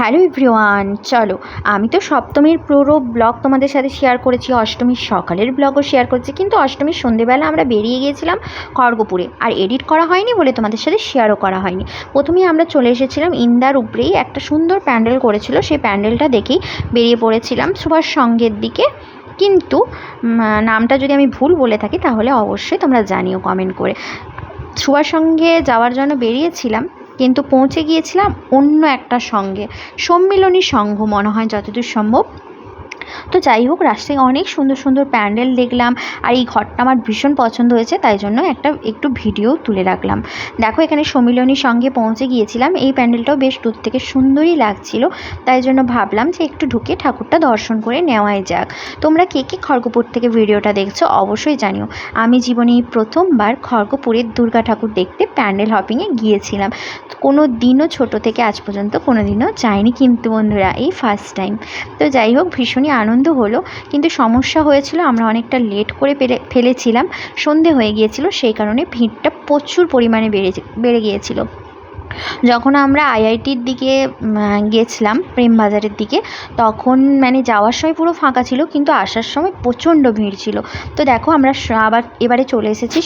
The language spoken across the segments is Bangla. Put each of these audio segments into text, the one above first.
হ্যালো এভরিওয়ান, চলো। আমি তো সপ্তমীর পুরো ব্লগ তোমাদের সাথে শেয়ার করেছি। অষ্টমীর সকালের ব্লগও শেয়ার করেছি। কিন্তু অষ্টমীর সন্ধেবেলা আমরা বেরিয়ে গিয়েছিলাম খড়গপুরে। আর এডিট করা হয়নি বলে তোমাদের সাথে শেয়ারও করা হয়নি। প্রথমেই আমরা চলে এসেছিলাম ইন্দার উপরেই একটা সুন্দর প্যান্ডেল করেছিল। সেই প্যান্ডেলটা দেখেই বেরিয়ে পড়েছিলাম সুভাষ সঙ্গের দিকে। কিন্তু নামটা যদি আমি ভুল বলে থাকি, তাহলে অবশ্যই তোমরা জানিও কমেন্ট করে। সুভার সঙ্গে যাওয়ার জন্য বেরিয়েছিলাম। কিন্তু পৌঁছে গিয়েছিলাম অন্য একটা সঙ্গে। সম্মিলনী সংঘ মনে হয় যতদূর সম্ভব। তো যাই হোক, রাস্তায় অনেক সুন্দর সুন্দর প্যান্ডেল দেখলাম আর এই ঘরটা আমার ভীষণ পছন্দ হয়েছে, তাই জন্য একটা একটু ভিডিও তুলে রাখলাম। দেখো, এখানে সম্মিলনীর সঙ্গে পৌঁছে গিয়েছিলাম, এই প্যান্ডেলটাও বেশ দূর থেকে সুন্দরই লাগছিল, তাই জন্য ভাবলাম যে একটু ঢুকে ঠাকুরটা দর্শন করে নেওয়াই যাক। তোমরা কে কে খড়গপুর থেকে ভিডিওটা দেখছ অবশ্যই জানিও। আমি জীবনে প্রথমবার খড়গপুরের দুর্গা ঠাকুর দেখতে প্যান্ডেল হপিংয়ে গিয়েছিলাম। কোনো দিনও ছোট থেকে আজ পর্যন্ত কোনো দিনও যাইনি কিন্তু বন্ধুরা, এই ফার্স্ট টাইম তো যাই হোক, ভীষণই আনন্দ হলো, কিন্তু সমস্যা হয়েছিল আমরা অনেকটা লেট করে ফেলেছিলাম। সন্ধে হয়ে গিয়েছিল, সেই কারণে ভিড়টা প্রচুর পরিমাণে বেড়ে বেড়ে গিয়েছিল। যখন আমরা আইআইটির দিকে গেছিলাম, প্রেমবাজারের দিকে, তখন মানে যাওয়ার সময় পুরো ফাঁকা ছিল, কিন্তু আসার সময় প্রচণ্ড ভিড় ছিল। তো দেখো আমরা আবার এবারে চলে এসেছি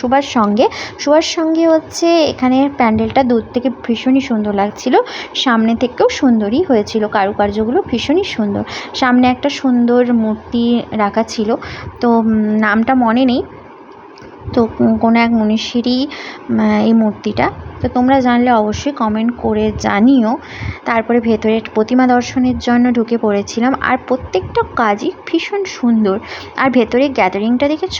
সুভাষ সঙ্গে। সুভাষ সঙ্গে হচ্ছে এখানে প্যান্ডেলটা দূর থেকে ভীষণই সুন্দর লাগছিল। সামনে থেকেও সুন্দরই হয়েছিল, কারুকার্যগুলো ভীষণই সুন্দর। সামনে একটা সুন্দর মূর্তি রাখা ছিল। তো নামটা মনে নেই। তো কোনো এক মনীষীরই এই মূর্তিটা। তো তোমরা জানলে অবশ্যই কমেন্ট করে জানিও। তারপরে ভেতরে প্রতিমা দর্শনের জন্য ঢুকে পড়েছিলাম। আর প্রত্যেকটা কাজই ভীষণ সুন্দর। আর ভেতরে গ্যাদারিংটা দেখেছ?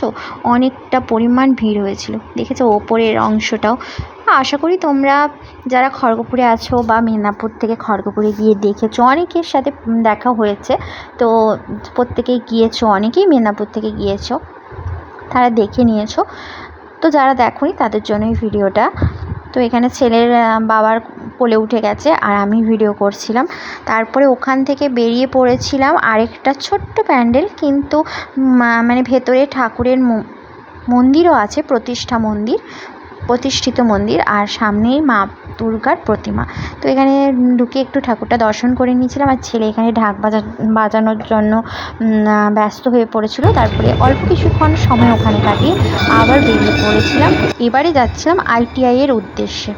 অনেকটা পরিমাণ ভিড় হয়েছিল। দেখেছ? ওপরের অংশটাও। আশা করি তোমরা যারা খড়গপুরে আছো বা মেদিনীপুর থেকে খড়গপুরে গিয়ে দেখেছ, অনেকের সাথে দেখা হয়েছে। তো প্রত্যেকেই গিয়েছো, অনেকেই মেদিনীপুর থেকে গিয়েছো। তারা দেখে নিয়েছো। তো যারা দেখোনি, তাদের জন্য এই ভিডিওটা। তো এখানে ছেলের বাবার কোলে উঠে গেছে আর আমি ভিডিও করছিলাম। তারপরে ওখান থেকে বেরিয়ে পড়েছিলাম আরেকটা ছোট্ট প্যান্ডেল। কিন্তু মানে ভেতরে ঠাকুরের মন্দিরও আছে, প্রতিষ্ঠা মন্দির। প্রতিষ্ঠিত মন্দির আর সামনেই মা দুর্গার প্রতিমা। তো এখানে ঢুকে একটু ঠাকুরটা দর্শন করে নিয়েছিলাম আর ছেলে এখানে ঢাক বাজা, বাজানোর জন্য ব্যস্ত হয়ে পড়েছিল। তারপরে অল্প কিছুক্ষণ সময় ওখানে কাটিয়ে আবার বেরিয়ে পড়েছিলাম। এবারে যাচ্ছিলাম আইটিআই এর উদ্দেশ্যে।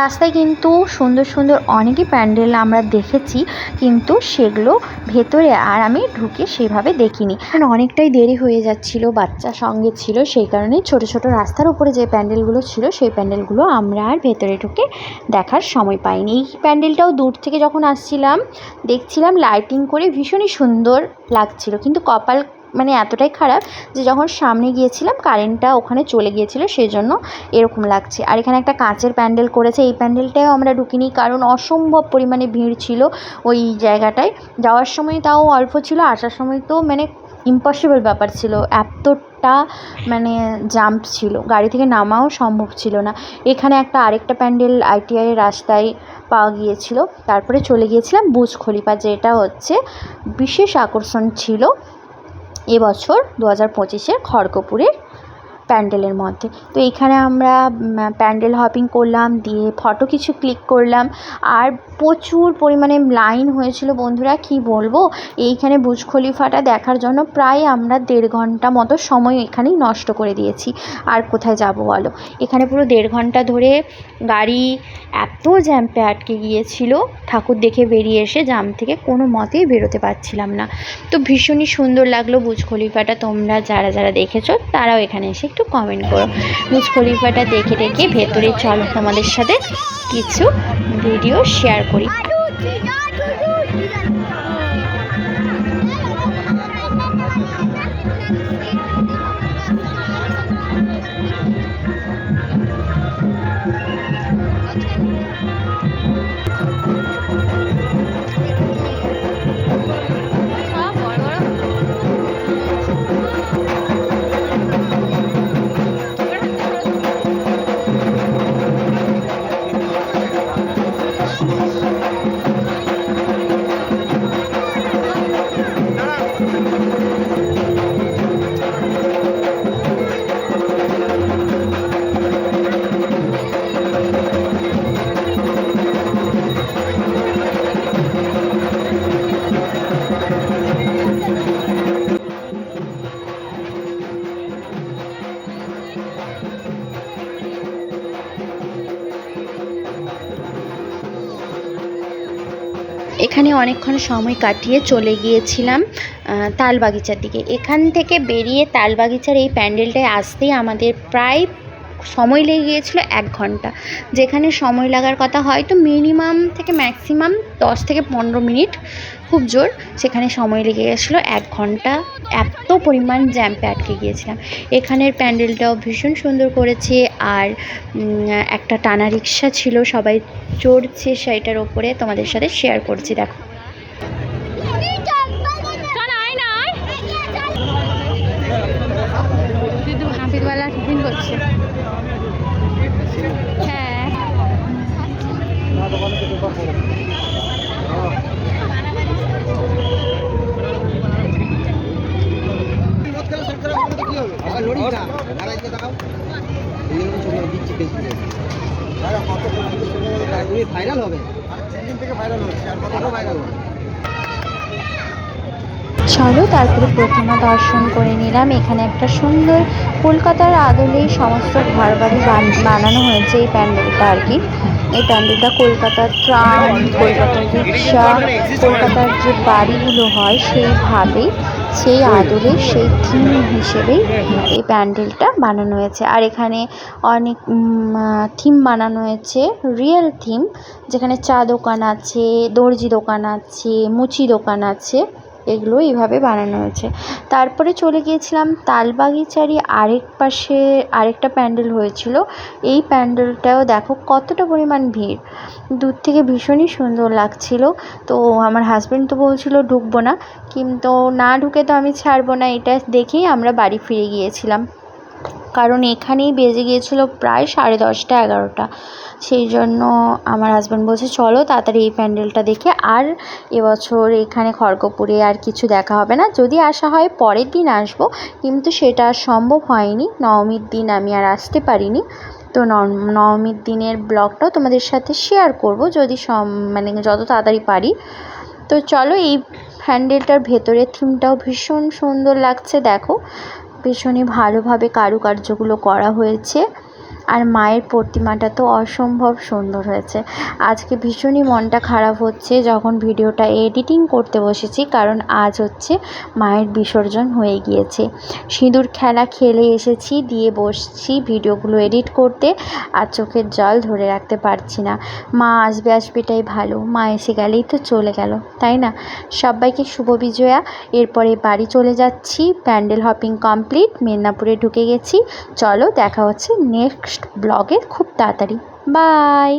রাস্তায় কিন্তু সুন্দর সুন্দর অনেকই প্যান্ডেল আমরা দেখেছি, কিন্তু সেগুলো ভেতরে আর আমি ঢুকে সেভাবে দেখিনি। কারণ অনেকটাই দেরি হয়ে যাচ্ছিল, বাচ্চা সঙ্গে ছিল, সেই কারণে ছোট ছোট রাস্তার উপরে যে প্যান্ডেলগুলো ছিল, সেই প্যান্ডেলগুলো আমরা আর ভেতরে ঢুকে দেখার সময় পাইনি। এই প্যান্ডেলটাও দূর থেকে যখন আসছিলাম, দেখছিলাম লাইটিং করে ভীষণই সুন্দর লাগছিল, কিন্তু কপাল মানে এতটাই খারাপ যে যখন সামনে গিয়েছিলাম কারেন্টটা ওখানে চলে গিয়েছিল সেই জন্য এরকম লাগছে। আর এখানে একটা কাঁচের প্যান্ডেল করেছে, এই প্যান্ডেলটাও আমরা ঢুকিনি কারণ অসম্ভব পরিমাণে ভিড় ছিল ওই জায়গাটায়। যাওয়ার সময় তাও অল্প ছিল, আসার সময় তো মানে ইম্পসিবল ব্যাপার ছিল। এতটা মানে জাম্প ছিল, গাড়ি থেকে নামাও সম্ভব ছিল না। এখানে একটা আরেকটা প্যান্ডেল আইটিআই রাস্তায় পাওয়া গিয়েছিল, তারপরে চলে গিয়েছিলাম বুজ খলিফা, যেটা হচ্ছে বিশেষ আকর্ষণ ছিল এবছর দু হাজার পঁচিশের খড়গপুরের প্যান্ডেলের মধ্যে। তো এখানে আমরা প্যান্ডেল হপিং করলাম, দিয়ে ফটো কিছু ক্লিক করলাম। আর প্রচুর পরিমাণে লাইন হয়েছিল, বন্ধুরা, কি বলব? এইখানে বুজ খলিফাটা দেখার জন্য প্রায় আমরা দেড় ঘণ্টা মতো সময় এখানেই নষ্ট করে দিয়েছি। আর কোথায় যাব বলো? এখানে পুরো দেড় ঘণ্টা ধরে গাড়ি এত জ্যাম্পে আটকে গিয়েছিল, ঠাকুর দেখে বেরিয়ে এসে জাম থেকে কোনো মতেই বেরোতে পারছিলাম না। তো ভীষণই সুন্দর লাগল বুজ খলিফাটা, তোমরা যারা যারা দেখেছ, তারাও এখানে এসে একটু কমেন্ট করো। মিস খলিফাটা দেখে দেখে ভেতরে চলো তোমাদের সাথে কিছু ভিডিও শেয়ার করি। এখানে অনেকক্ষণ সময় কাটিয়ে চলে গিয়েছিলাম তালবাগিচার দিকে। এখান থেকে বেরিয়ে তালবাগিচার এই প্যান্ডেলটায় আসতেই আমাদের প্রায় সময় লেগে গিয়েছিল এক ঘণ্টা। যেখানে সময় লাগার কথা হয়তো মিনিমাম থেকে ম্যাক্সিমাম দশ থেকে পনেরো মিনিট খুব জোর সেখানে সময় লেগে গেছিল। এক ঘণ্টা এত পরিমাণ জ্যাম্পে আটকে গিয়েছিলাম। এখানের প্যান্ডেলটাও ভীষণ সুন্দর করেছে আর একটা টানা রিক্সা ছিল সবাই চড়ছে সেটার ওপরে। তোমাদের সাথে শেয়ার করছি দেখো। দিদু টিফিন করছে। হ্যাঁ। চলো তারপরে প্রতিমা দর্শন করে নিলাম। এখানে একটা সুন্দর কলকাতার আদলেই সমস্ত ঘর বাড়ি বান- বানানো হয়েছে এই প্যান্ডেলটা আর কি। এই প্যান্ডেলটা কলকাতার ট্রাম কলকাতার রিক্সা, কলকাতার যে বাড়িগুলো হয়, সেইভাবেই সেই আদলে সেই থিম হিসেবেই এই প্যান্ডেলটা বানানো হয়েছে। আর এখানে অনেক থিম বানানো হয়েছে রিয়েল থিম। যেখানে চা দোকান আছে দর্জি দোকান আছে মুচি দোকান আছে। এগুলো এইভাবে বানানো হয়েছে। তারপরে চলে গিয়েছিলাম তালবাগিচারি আরেক পাশে আরেকটা প্যান্ডেল হয়েছিল। এই প্যান্ডেলটাও দেখো কতটা পরিমাণ ভিড়। দূর থেকে ভীষণই সুন্দর লাগছিল। তো আমার হাজব্যান্ড তো বলছিল, ঢুকবো না। কিন্তু না ঢুকে তো আমি ছাড়বো না। এটা দেখেই আমরা বাড়ি ফিরে গিয়েছিলাম। কারণ এখানেই বেজে গিয়েছিল প্রায় সাড়ে দশটা, এগারোটা। সেই জন্য আমার হাজব্যান্ড বলছে, চলো তাড়াতাড়ি এই প্যান্ডেলটা দেখে আর এবছর এখানে খড়গপুরে আর কিছু দেখা হবে না। যদি আসা হয়, পরের দিন আসব। কিন্তু সেটা সম্ভব হয়নি। নবমীর দিন আমি আর আসতে পারিনি। তো নবমীর দিনের ব্লগটাও তোমাদের সাথে শেয়ার করব যদি সম মানে যত তাড়াতাড়ি পারি। তো চলো এই প্যান্ডেলটার ভেতরের থিমটাও ভীষণ সুন্দর লাগছে, দেখো। ভীষণই ভালোভাবে কারুকার্যগুলো করা হয়েছে। আর মায়ের প্রতিমাটা তো অসম্ভব সুন্দর হয়েছে। আজকে ভীষণই মনটা খারাপ হচ্ছে যখন ভিডিওটা এডিটিং করতে বসেছি, কারণ আজ হচ্ছে মায়ের বিসর্জন হয়ে গিয়েছে। সিঁদুর খেলা খেলে এসেছি, দিয়ে বসছি ভিডিওগুলো এডিট করতে, আর চোখের জল ধরে রাখতে পারছি না। মা আসবে আসবে এটাই ভালো, মা এসে গেলেই তো চলে গেল, তাই না? সবাইকে শুভ বিজয়া। এরপরে বাড়ি চলে যাচ্ছি, প্যান্ডেল হপিং কমপ্লিট, মেদিনীপুরে ঢুকে গেছি। চলো দেখা হচ্ছে নেক্সট ব্লগে খুব তাড়াতাড়ি। বাই!